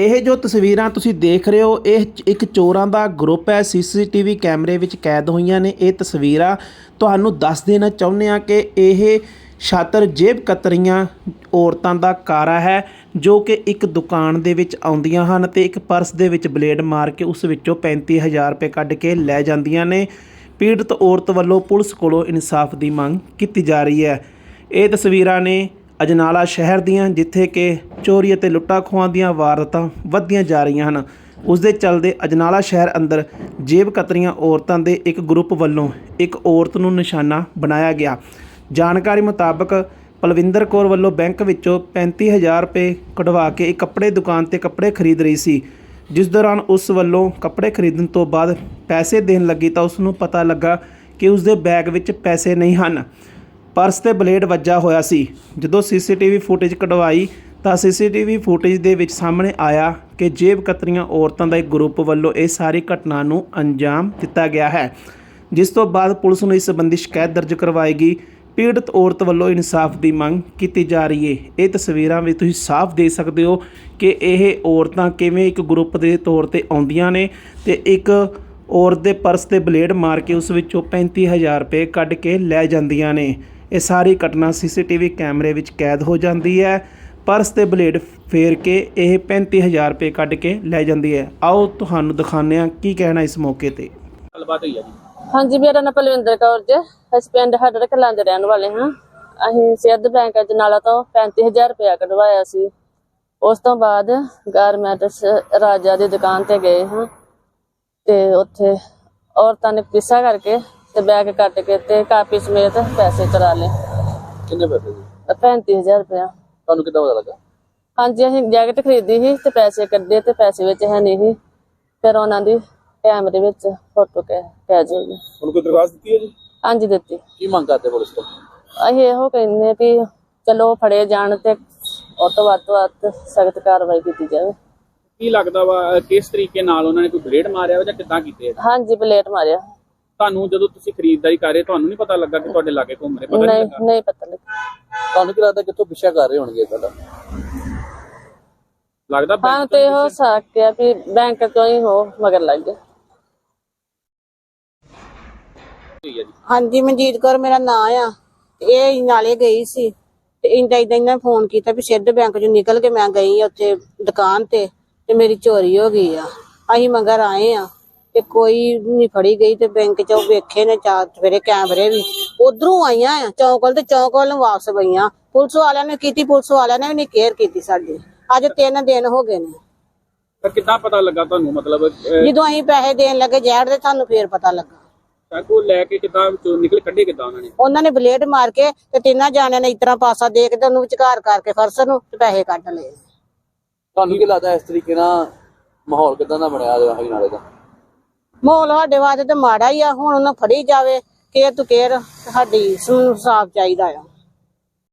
ਇਹ ਜੋ ਤਸਵੀਰਾਂ ਤੁਸੀਂ ਦੇਖ ਰਹੇ ਹੋ, ਇਹ ਇੱਕ ਚੋਰਾਂ ਦਾ ਗਰੁੱਪ ਹੈ। ਸੀਸੀਟੀਵੀ ਕੈਮਰੇ ਵਿੱਚ ਕੈਦ ਹੋਈਆਂ ਨੇ। ਇਹ ਤਸਵੀਰਾਂ ਤੁਹਾਨੂੰ ਦੱਸ ਦੇਣਾ ਚਾਹੁੰਦੇ ਆ ਕਿ ਇਹ ਛਾਤਰ ਜੇਬ ਕਤਰੀਆਂ ਔਰਤਾਂ ਦਾ ਕਾਰਾ ਹੈ, ਜੋ ਕਿ ਇੱਕ ਦੁਕਾਨ ਦੇ ਵਿੱਚ ਆਉਂਦੀਆਂ ਹਨ ਤੇ ਇੱਕ ਪਰਸ ਦੇ ਵਿੱਚ ਬਲੇਡ ਮਾਰ ਕੇ ਉਸ ਵਿੱਚੋਂ 35000 ਰੁਪਏ ਕੱਢ ਕੇ ਲੈ ਜਾਂਦੀਆਂ ਨੇ। ਪੀੜਤ ਔਰਤ ਵੱਲੋਂ ਪੁਲਿਸ ਕੋਲੋਂ ਇਨਸਾਫ ਦੀ ਮੰਗ ਕੀਤੀ ਜਾ ਰਹੀ ਹੈ। ਇਹ ਤਸਵੀਰਾਂ ਨੇ ਅਜਨਾਲਾ ਸ਼ਹਿਰ ਦੀਆਂ, ਜਿੱਥੇ ਕਿ ਚੋਰੀ ਅਤੇ ਲੁੱਟਾਂ ਖੋਹਾਂ ਦੀਆਂ ਵਾਰਦਾਤਾਂ ਵੱਧਦੀਆਂ ਜਾ ਰਹੀਆਂ ਹਨ। ਉਸ ਦੇ ਚੱਲਦੇ ਅਜਨਾਲਾ ਸ਼ਹਿਰ ਅੰਦਰ ਜੇਬ ਕਤਰੀਆਂ ਔਰਤਾਂ ਦੇ ਇੱਕ ਗਰੁੱਪ ਵੱਲੋਂ ਇੱਕ ਔਰਤ ਨੂੰ ਨਿਸ਼ਾਨਾ ਬਣਾਇਆ ਗਿਆ। ਜਾਣਕਾਰੀ ਮੁਤਾਬਕ ਪਲਵਿੰਦਰ ਕੌਰ ਵੱਲੋਂ ਬੈਂਕ ਵਿੱਚੋਂ 35000 ਰੁਪਏ ਕਢਵਾ ਕੇ ਇੱਕ ਕੱਪੜੇ ਦੁਕਾਨ ਤੇ ਕੱਪੜੇ ਖਰੀਦ ਰਹੀ ਸੀ। ਜਿਸ ਦੌਰਾਨ ਉਸ ਵੱਲੋਂ ਕੱਪੜੇ ਖਰੀਦਣ ਤੋਂ ਬਾਅਦ ਪੈਸੇ ਦੇਣ ਲੱਗੀ ਤਾਂ ਉਸ ਨੂੰ ਪਤਾ ਲੱਗਾ ਕਿ ਉਸ ਦੇ ਬੈਗ ਵਿੱਚ ਪੈਸੇ ਨਹੀਂ ਹਨ। ਪਰਸ ਤੇ ਬਲੇਡ ਵੱਜਾ ਹੋਇਆ ਸੀ। ਜਦੋਂ ਸੀਸੀਟੀਵੀ ਫੁਟੇਜ ਕਢਵਾਈ ਤਾਂ ਸੀਸੀਟੀਵੀ ਫੁਟੇਜ ਦੇ ਵਿੱਚ ਸਾਹਮਣੇ ਆਇਆ ਕਿ ਜੇਬ ਕਤਰੀਆਂ ਔਰਤਾਂ ਦਾ ਇੱਕ ਗਰੁੱਪ ਵੱਲੋਂ ਇਹ ਸਾਰੀ ਘਟਨਾ ਨੂੰ ਅੰਜਾਮ ਦਿੱਤਾ ਗਿਆ ਹੈ। ਜਿਸ ਤੋਂ ਬਾਅਦ ਪੁਲਿਸ ਨੂੰ ਇਸ ਸੰਬੰਧੀ ਸ਼ਿਕਾਇਤ ਦਰਜ ਕਰਵਾਏਗੀ ਪੀੜਤ ਔਰਤ ਵੱਲੋਂ ਇਨਸਾਫ ਦੀ ਮੰਗ ਕੀਤੀ ਜਾ ਰਹੀ ਹੈ ਇਹ ਤਸਵੀਰਾਂ ਵਿੱਚ ਤੁਸੀਂ ਸਾਫ਼ ਦੇਖ ਸਕਦੇ ਹੋ ਕਿ ਇਹ ਔਰਤਾਂ ਕਿਵੇਂ ਇੱਕ ਗਰੁੱਪ ਦੇ ਤੌਰ ਤੇ ਆਉਂਦੀਆਂ ਨੇ ਤੇ ਇੱਕ ਔਰਤ ਦੇ ਪਰਸ ਤੇ ਬਲੇਡ ਮਾਰ ਕੇ ਉਸ ਵਿੱਚੋਂ 35000 ਰੁਪਏ ਕੱਢ ਕੇ ਲੈ ਜਾਂਦੀਆਂ ਨੇ। ਇਹ ਸਾਰੀ ਘਟਨਾ ਸੀਸੀਟੀਵੀ ਕੈਮਰੇ ਵਿੱਚ ਕੈਦ ਹੋ ਜਾਂਦੀ ਹੈ। ਪਰਸ ਤੇ ਬਲੇਡ ਫੇਰ ਕੇ ਇਹ 35000 ਰੁਪਏ ਕੱਢ ਕੇ ਲੈ ਜਾਂਦੀ ਹੈ। ਆਓ ਤੁਹਾਨੂੰ ਦਿਖਾਉਂਦੇ ਹਾਂ ਕੀ ਕਹਿਣਾ ਇਸ ਮੌਕੇ ਤੇ। ਗੱਲਬਾਤ ਹੋਈ ਆ ਜੀ। ਹਾਂਜੀ ਮੇਰਾ ਨਾਮ ਪਲਵਿੰਦਰ ਕੌਰ ਜੀ। ਅਸੀਂ ਪਿੰਡ ਹੱਡਰ ਕਲਾਂ ਦੇ ਰਹਿਣ ਵਾਲੇ ਹਾਂ। ਅਸੀਂ ਸਿੱਧ ਬੈਂਕ ਚ ਨਾਲਾ ਤੋਂ 35000 ਰੁਪਇਆ ਕਢਵਾਇਆ ਸੀ। ਉਸ ਤੋਂ ਬਾਅਦ ਗਾਰਮੈਂਟਸ ਰਾਜਾ ਦੀ ਦੁਕਾਨ ਤੇ ਗਏ ਹਾਂ। ਤੇ ਉੱਥੇ ਔਰਤਾਂ ਨੇ ਪਿੱਛਾ ਕਰਕੇ ਤੇ ਬੈਗ ਕੱਟ ਕੇ ਤੇ ਕਾਪੀ ਸਮੇਤ ਪੈਸੇ ਚੁਰਾ ਲਏ। ਕਿੰਨੇ ਪੈਸੇ ਜੀ 35000 ਰੁਪਇਆ। ਤੁਹਾਨੂੰ ਕਿੱਦਾਂ ਪਤਾ ਲੱਗਾ? ਹਾਂਜੀ ਅਸੀਂ ਜੈਕਟ ਖਰੀਦੀ ਸੀ ਤੇ ਪੈਸੇ ਕੱਢੇ ਤੇ ਪੈਸੇ ਵਿੱਚ ਹੈ ਨਹੀਂ ਸੀ। ਫਿਰ ਉਹਨਾਂ ਦੀ ਕੈਮਰੇ ਵਿੱਚ ਫੋਟੋ ਕੈ ਕੈਦ ਹੋ ਗਈ। ਹੁਣ ਕੋਈ ਦਰਖਾਸਤ ਦਿੱਤੀ ਹੈ ਜੀ? ਹਾਂਜੀ ਦਿੱਤੀ। ਕੀ ਮੰਗ ਕਰਦੇ ਪੁਲਿਸ ਤੋਂ? ਅਸੀਂ ਇਹੋ ਕਹਿੰਦੇ ਵੀ ਚਲੋ ਫੜੇ ਜਾਣ ਤੇ ਉਹ ਤੋਂ ਵੱਧ ਤੋਂ ਵੱਧ ਸਖਤ ਕਾਰਵਾਈ ਕੀਤੀ ਜਾਵੇ। ਕੀ ਲੱਗਦਾ ਵਾ ਕਿਸ ਤਰੀਕੇ ਨਾਲ ਉਹਨਾਂ ਨੇ ਕੋਈ ਬਲੇਡ ਮਾਰਿਆ ਵਾ ਜਾਂ ਕਿੱਦਾਂ ਕੀਤੇ? ਹਾਂਜੀ ਪਲੇਟ ਮਾਰਿਆ। ਤੁਹਾਨੂੰ ਜਦੋਂ ਤੁਸੀਂ ਖਰੀਦਦਾਰੀ ਕਰ ਰਹੇ ਤੁਹਾਨੂੰ ਨਹੀਂ ਪਤਾ ਲੱਗਾ ਕਿ ਤੁਹਾਡੇ ਲਾਗੇ ਘੁੰਮ ਰਹੇ ਪਤਾ ਨਹੀਂ ਨਹੀਂ ਲੱਗਾ? ਨਹੀਂ ਪਤਾ ਲੱਗਾ। ਤੁਹਾਨੂੰ ਕੀ ਲੱਗਦਾ ਕਿੱਥੋਂ ਪਿੱਛਾ ਕਰ ਰਹੇ ਹੋਣਗੇ ਤੁਹਾਡਾ? ਲੱਗਦਾ ਹਾਂ bank ਤੇ ਹੋ ਸਕਿਆ ਵੀ ਬੈਂਕ ਤੋਂ ਹੀ ਹੋ ਮਗਰ ਲੱਗ ਹੋਈ ਆ ਜੀ। ਹਾਂਜੀ ਮਨਜੀਤ ਕੌਰ ਮੇਰਾ ਨਾਂ ਆ। ਤੇ ਇਹ ਨਾਲੇ ਗਈ ਸੀ। ਤੇ ਇੰਦਾ ਇੰਦਾ ਇਹਨਾਂ ਫੋਨ ਕੀਤਾ ਵੀ ਸਿੱਧ ਬੈਂਕ ਚੋਂ ਨਿਕਲ ਕੇ ਮੈਂ ਗਈ ਉੱਥੇ ਦੁਕਾਨ ਤੇ ਤੇ ਮੇਰੀ ਚੋਰੀ ਹੋ ਗਈ ਆ। ਅਸੀਂ ਮਗਰ ਆਏ ਆ। ਤੇ ਕੋਈ ਨਹੀਂ ਫੜੀ ਗਈ ਤੇ ਬੈਂਕ ਚੋਂ ਵੇਖੇ ਨੇ ਚਾਰ ਸਵੇਰੇ ਕੈਮਰੇ ਵੀ। ਉਧਰੋਂ ਆਈਆਂ ਆ ਚੌਂਕ ਵੱਲ ਤੇ ਚੌਂਕ ਵੱਲ ਨੂੰ ਵਾਪਸ ਗਈਆਂ ਪੁਲਿਸ ਵਾਲਿਆਂ ਨੇ ਕੀਤੀ ਪੁਲਿਸ ਵਾਲਿਆਂ ਨੇ ਵੀ ਨਹੀਂ ਕੇਅਰ ਕੀਤੀ ਸਾਡੀ। ਅੱਜ ਤਿੰਨ ਦਿਨ ਹੋ ਗਏ ਨੇ। ਤਾਂ ਕਿੱਦਾਂ ਪਤਾ ਲੱਗਾ ਤੁਹਾਨੂੰ? ਮਤਲਬ ਅਹ, ਜਦੋਂ ਅਸੀਂ ਪੈਸੇ ਦੇਣ ਲੱਗੇ ਜ਼ਹਿਰ ਦੇ ਸਾਨੂੰ ਫੇਰ ਪਤਾ ਲੱਗਾ। ਚਾਕੂ ਲੈ ਕੇ ਕਿੱਦਾਂ ਵਿੱਚੋਂ ਨਿਕਲ ਕੱਢੇ ਕਿੱਦਾਂ ਉਹਨਾਂ ਨੇ? ਉਹਨਾਂ ਨੇ ਬਲੇਡ ਮਾਰ ਕੇ ਤੇ ਤਿੰਨਾਂ ਜਾਣਿਆਂ ਨੇ ਇਤਰਾ ਪਾਸਾ ਦੇ ਕੇ ਤੇ ਉਹਨੂੰ ਵਿਚਕਾਰ ਕਰਕੇ ਫਰਸ ਨੂੰ ਤੇ ਪੈਸੇ ਕੱਢ ਲਏ। ਤੁਹਾਨੂੰ ਕੀ ਲੱਗਦਾ ਇਸ ਤਰੀਕੇ ਨਾਲ ਮਾਹੌਲ ਕਿਦਾਂ ਦਾ ਬਣਿਆ ਹੋਇਆ ਹੈ ਨਾਲੇ ਦਾ? ਮਾਹੌਲ ਸਾਡੇ ਵਾਸਤੇ ਤੇ ਮਾੜਾ ਹੀ ਆ, ਹੁਣ ਉਹਨੂੰ ਫੜੀ ਜਾਵੇ, ਕੇਅਰ ਤੂੰ ਕੇਰ ਸਾਡੀ ਨੂੰ ਸਾਫ਼ ਚਾਹੀਦਾ ਆ।